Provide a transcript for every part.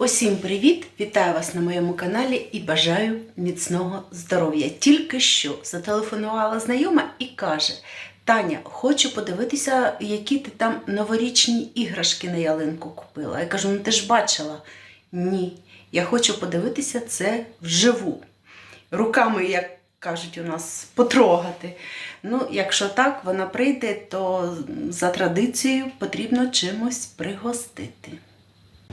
Усім привіт! Вітаю вас на моєму каналі і бажаю міцного здоров'я. Тільки що зателефонувала знайома і каже: Таня, хочу подивитися, які ти там новорічні іграшки на ялинку купила. Я кажу: ну ти ж бачила? Ні. Я хочу подивитися це вживу. Руками, як кажуть у нас, потрогати. Ну, якщо так, вона прийде, то за традицією потрібно чимось пригостити.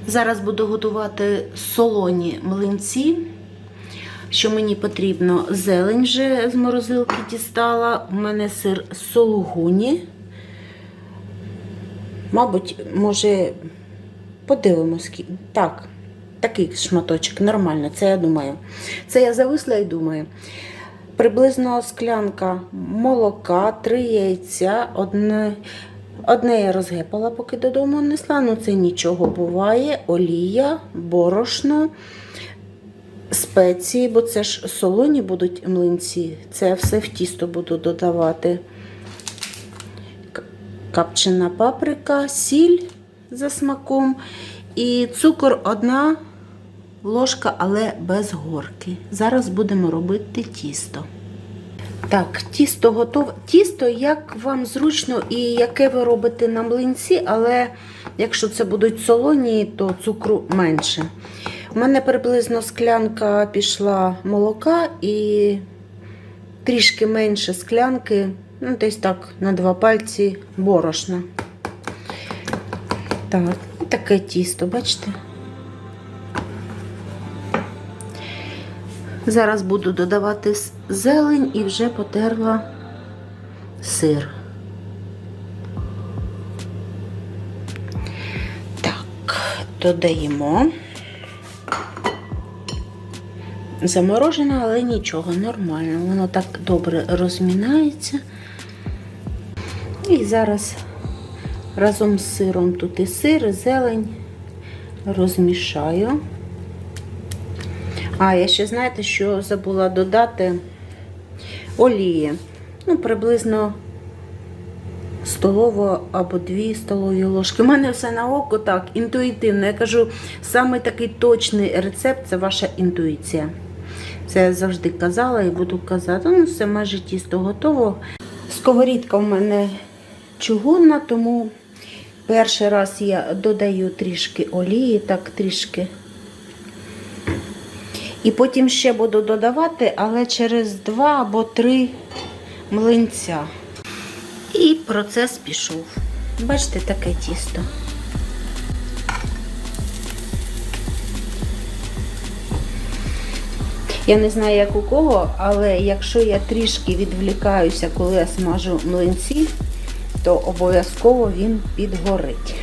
Зараз буду готувати солоні млинці. Що мені потрібно? Зелень вже з морозилки дістала. У мене сир сулугуні. Мабуть, може, подивимось. Так, такий шматочок, нормально, це я думаю. Це я зависла і думаю. Приблизно склянка молока, три яйця, одне. Одне я розгепала, поки додому несла, ну це нічого буває. Олія, борошно, спеції, бо це ж солоні будуть млинці. Це все в тісто буду додавати. Капчена паприка, сіль за смаком. І цукор одна ложка, але без горки. Зараз будемо робити тісто. Так, тісто готове. Тісто, як вам зручно і яке ви робите на млинці, але якщо це будуть солоні, то цукру менше. У мене приблизно склянка пішла молока і трішки менше склянки, ну, десь так, на два пальці борошна. Так, таке тісто, бачите? Зараз буду додавати зелень і вже потерла сир. Так, додаємо. Заморожено, але нічого, нормально. Воно так добре розмінається. І зараз разом з сиром тут і сир, і зелень розмішаю. А, я ще знаєте, що забула додати олії. Ну, приблизно столова або дві столові ложки. У мене все на око так, інтуїтивно. Я кажу, саме такий точний рецепт це ваша інтуїція. Це я завжди казала і буду казати. Ну, все майже тісто готово. Сковорідка в мене чугунна, тому перший раз я додаю трішки олії, так трішки. І потім ще буду додавати, але через два або три млинця. І процес пішов. Бачите, таке тісто. Я не знаю, як у кого, але якщо я трішки відвлікаюся, коли я смажу млинці, то обов'язково він підгорить.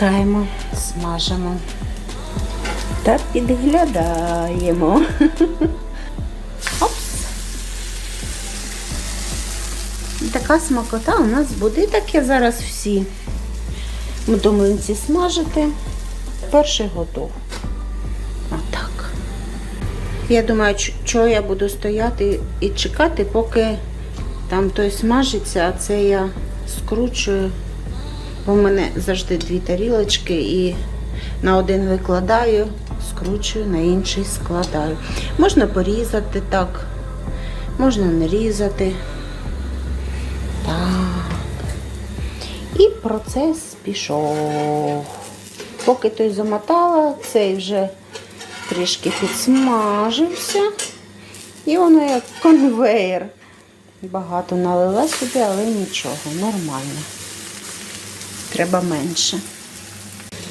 Чекаємо, смажимо та підглядаємо. Опс. Така смакота у нас буде. І таке зараз всі буду млинці смажити. Перший готов. Отак. Я думаю, що я буду стояти і чекати, поки там той смажиться, а це я скручую. Бо в мене завжди дві тарілочки і на один викладаю, скручую, на інший складаю. Можна порізати так, можна не різати. Так. І процес пішов. Поки той замотала, цей вже трішки підсмажився. І воно як конвейер. Багато налила собі, але нічого, нормально треба менше.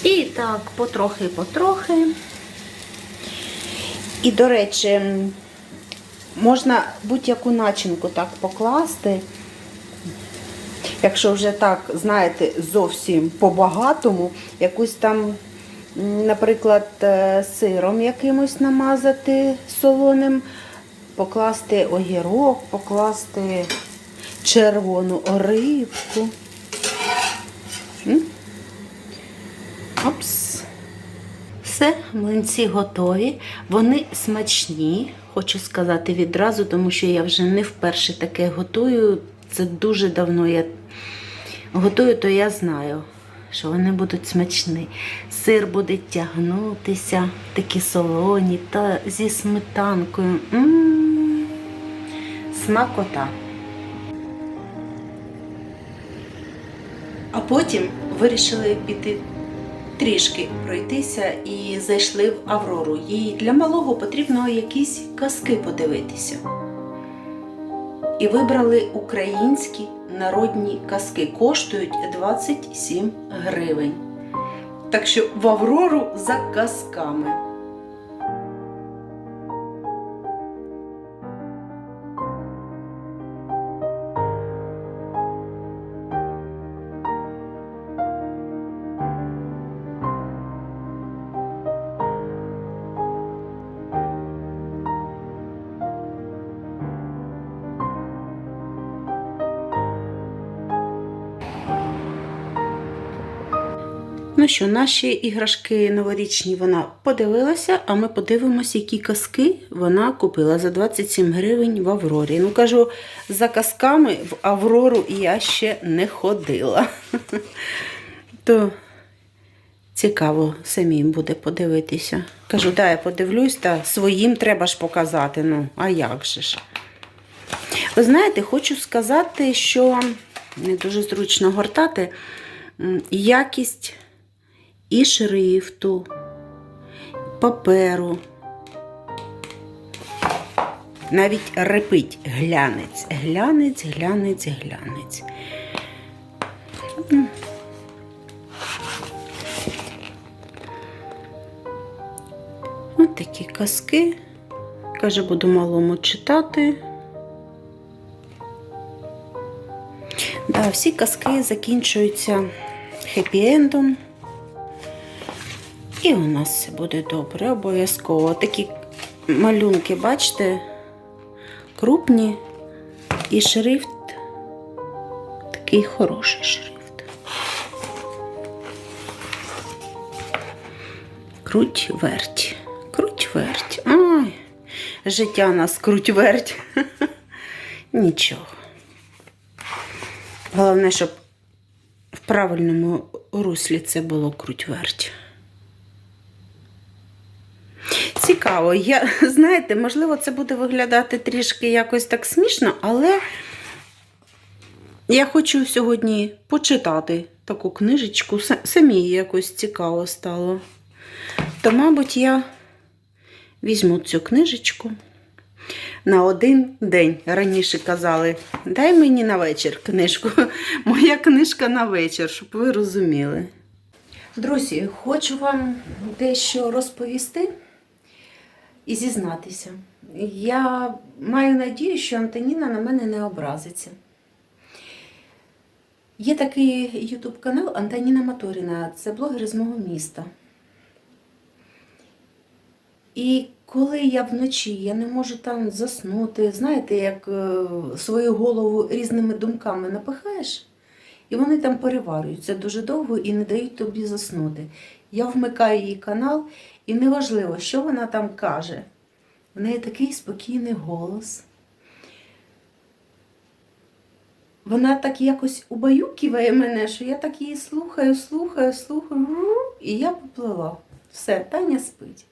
І так, потрохи-потрохи. І, до речі, можна будь-яку начинку так покласти. Якщо вже так, знаєте, зовсім по-багатому, якусь там, наприклад, е, сиром якимось намазати солоним, покласти огірок, покласти червону рибку. М? Опс. Все, млинці готові. Вони смачні, хочу сказати відразу, тому що я вже не вперше таке готую. Це дуже давно я готую, то я знаю, що вони будуть смачні. Сир буде тягнутися, такі солоні та зі сметанкою. М-м-м. Смакота. А потім вирішили піти трішки пройтися і зайшли в Аврору. Їй для малого потрібно якісь казки подивитися. І вибрали українські народні казки. Коштують 27 гривень. Так що в Аврору за казками. Що, наші іграшки новорічні вона подивилася, а ми подивимося, які казки вона купила за 27 гривень в Аврорі. Ну, кажу, за казками в Аврору я ще не ходила. То цікаво самим буде подивитися. Кажу, дай я подивлюсь, та своїм треба ж показати. Ну, а як же ж? Ви знаєте, хочу сказати, що не дуже зручно гортати якість і шрифту, паперу. Навіть репить глянець, глянець, глянець, глянець. Ось такі казки. Каже, буду малому читати. Да, всі казки закінчуються хеппі-ендом. І у нас все буде добре, обов'язково. Такі малюнки, бачите, крупні і шрифт такий хороший шрифт. Круть верть. Круть верть. Ой, життя нас круть верть. Нічого. Головне, щоб в правильному руслі це було круть верть. Цікаво, я, знаєте, можливо, це буде виглядати трішки якось так смішно, але я хочу сьогодні почитати таку книжечку. Са- Самі якось цікаво стало. То, мабуть, я візьму цю книжечку на один день. Раніше казали, дай мені на вечір книжку. Моя книжка на вечір, щоб ви розуміли. Друзі, хочу вам дещо розповісти і зізнатися. Я маю надію, що Антоніна на мене не образиться. Є такий ютуб канал Антоніна Моторіна, це блогер з мого міста. І коли я вночі я не можу там заснути, знаєте, як е, свою голову різними думками напихаєш, і вони там переварюються дуже довго і не дають тобі заснути. Я вмикаю її канал, і неважливо, що вона там каже. В неї такий спокійний голос. Вона так якось убаюкиває мене, що я так її слухаю, слухаю, слухаю, і я поплила. Все, Таня спить.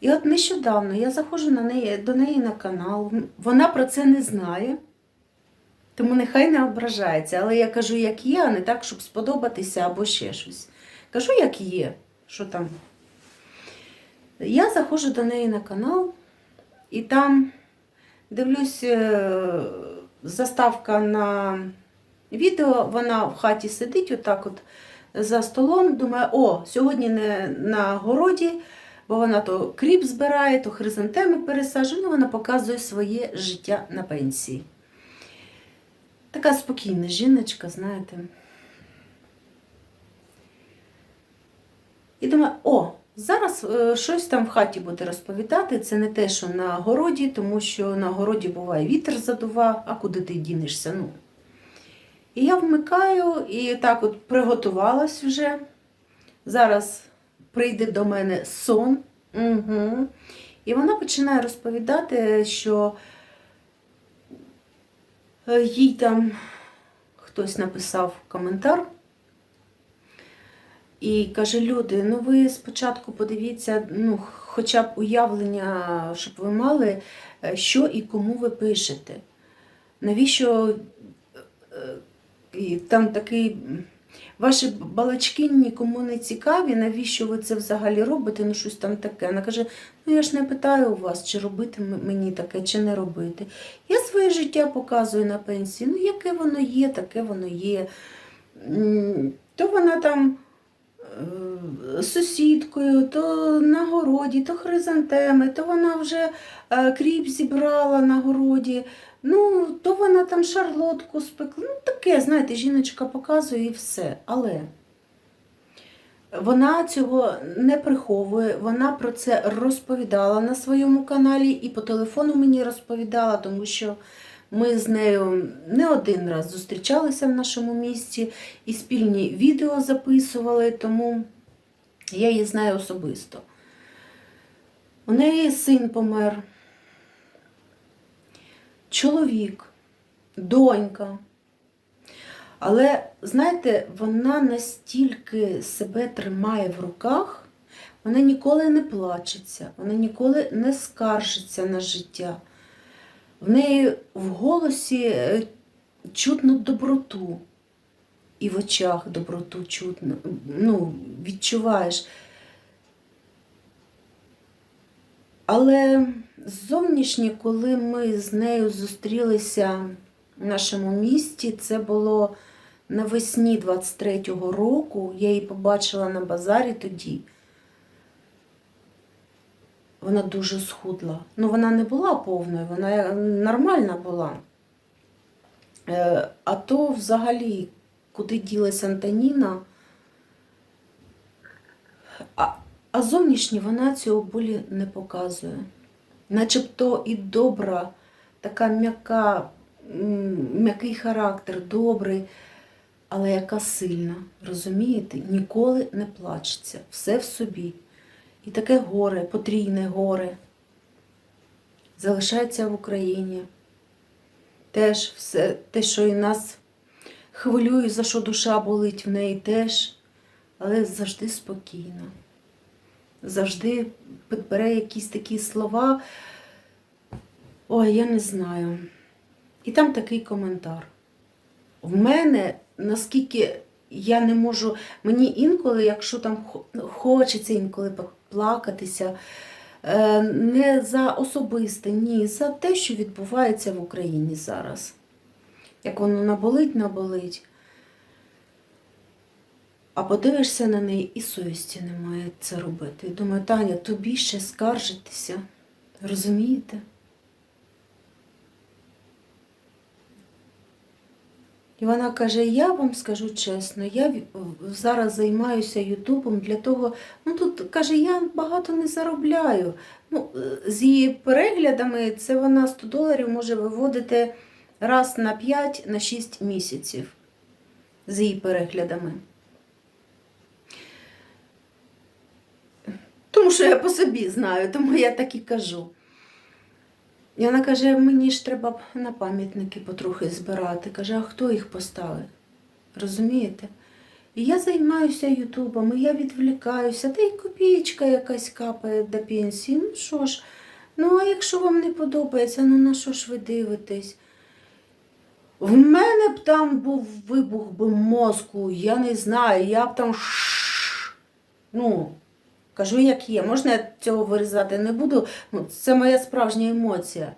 І от нещодавно я заходжу на неї, до неї на канал. Вона про це не знає, тому нехай не ображається. Але я кажу, як є, а не так, щоб сподобатися або ще щось. Кажу, як є, що там. Я заходжу до неї на канал, і там дивлюсь е, заставка на відео. Вона в хаті сидить, отак от за столом. Думаю, о, сьогодні не на городі, бо вона то кріп збирає, то хризантеми пересаджує. Ну, вона показує своє життя на пенсії. Така спокійна жіночка, знаєте. І думаю, о, зараз е, щось там в хаті буде розповідати. Це не те, що на городі, тому що на городі буває вітер задува, а куди ти дінешся? Ну. І я вмикаю і так от приготувалась вже. Зараз прийде до мене сон. Угу. І вона починає розповідати, що е, їй там хтось написав коментар. І каже, люди, ну ви спочатку подивіться, ну, хоча б уявлення, щоб ви мали, е, що і кому ви пишете. Навіщо е, і там такий. Ваші балачки нікому не цікаві, навіщо ви це взагалі робите? Ну, щось там таке. Вона каже: ну я ж не питаю у вас, чи робити мені таке, чи не робити. Я своє життя показую на пенсії. Ну, яке воно є, таке воно є. То вона там е, сусідкою, то на городі, то хризантеми, то вона вже е, кріп зібрала на городі. Ну, то вона там шарлотку спекла. Ну, таке, знаєте, жіночка показує і все. Але вона цього не приховує, вона про це розповідала на своєму каналі і по телефону мені розповідала, тому що ми з нею не один раз зустрічалися в нашому місті і спільні відео записували, тому я її знаю особисто. У неї син помер чоловік, донька. Але, знаєте, вона настільки себе тримає в руках, вона ніколи не плачеться, вона ніколи не скаржиться на життя. В неї в голосі е, чутно доброту, і в очах доброту чутно. Ну, відчуваєш. Але зовнішнє, коли ми з нею зустрілися в нашому місті, це було навесні 23-го року. Я її побачила на базарі тоді. Вона дуже схудла. Ну, вона не була повною, вона нормальна була. Е, А то взагалі, куди ділась Антоніна, а, а зовнішнє вона цього болі не показує. Начебто і добра, така м'яка, м'який характер, добрий, але яка сильна, розумієте? Ніколи не плачеться, все в собі. І таке горе, потрійне горе залишається в Україні. Теж все те, що і нас хвилює, за що душа болить в неї теж, але завжди спокійно. Завжди підбере якісь такі слова. Ой, я не знаю. І там такий коментар. В мене, наскільки я не можу, мені інколи, якщо там хочеться інколи поплакатися, е, не за особисте, ні, за те, що відбувається в Україні зараз. Як воно наболить, наболить. А подивишся на неї і совісті немає це робити. І думаю, Таня, тобі ще скаржитися. Розумієте? І вона каже: я вам скажу чесно, я зараз займаюся Ютубом для того, ну тут каже, я багато не заробляю. Ну, е, з її переглядами це вона 100 доларів може виводити раз на 5 на 6 місяців з її переглядами. Тому що я по собі знаю, тому я так і кажу. І вона каже, мені ж треба на пам'ятники потрохи збирати. Каже, а хто їх поставить? Розумієте? І я займаюся Ютубом, і я відвлікаюся, та й копієчка якась капає до пенсії. Ну що ж, ну а якщо вам не подобається, ну на що ж ви дивитесь? В мене б там був вибух би мозку, я не знаю, я б там. Ну, кажу, як є. Можна я цього вирізати не буду. Ну, це моя справжня емоція.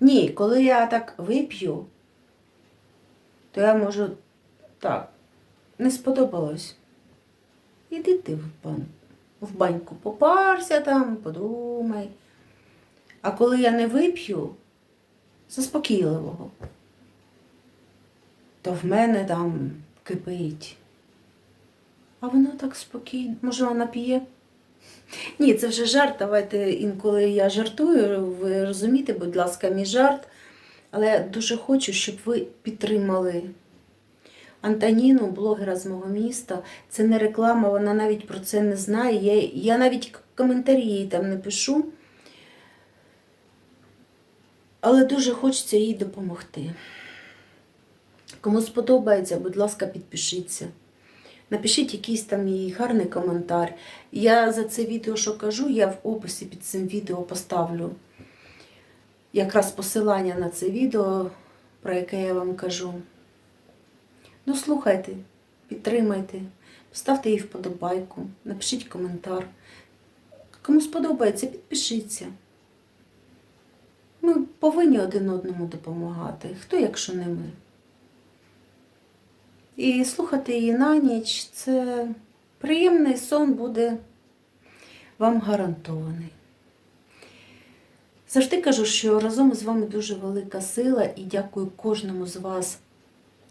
Ні, коли я так вип'ю, то я можу так, не сподобалось. Іди ти в, бан... в баньку, попарся там, подумай. А коли я не вип'ю заспокійливого, то в мене там кипить. А вона так спокійно. Може, вона п'є? Ні, це вже жарт. Давайте інколи я жартую, ви розумієте, будь ласка, мій жарт. Але я дуже хочу, щоб ви підтримали Антоніну, блогера з мого міста. Це не реклама, вона навіть про це не знає. Я, я навіть коментарі їй там не пишу. Але дуже хочеться їй допомогти. Кому сподобається, будь ласка, підпишіться. Напишіть якийсь там їй гарний коментар. Я за це відео, що кажу, я в описі під цим відео поставлю якраз посилання на це відео, про яке я вам кажу. Ну, слухайте, підтримайте, поставте їй вподобайку, напишіть коментар. Кому сподобається, підпишіться. Ми повинні один одному допомагати. Хто, якщо не ми? І слухати її на ніч це приємний сон буде вам гарантований. Завжди кажу, що разом з вами дуже велика сила і дякую кожному з вас,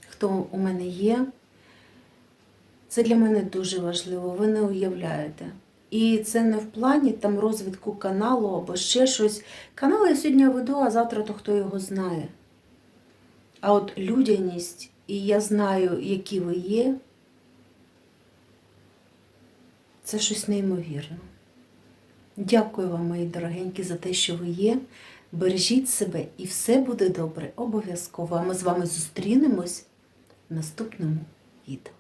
хто у мене є. Це для мене дуже важливо, ви не уявляєте. І це не в плані там розвитку каналу або ще щось. Канал я сьогодні веду, а завтра то хто його знає. А от людяність, і я знаю, які ви є, це щось неймовірне. Дякую вам, мої дорогенькі, за те, що ви є. Бережіть себе і все буде добре, обов'язково. А ми з вами зустрінемось в наступному відео.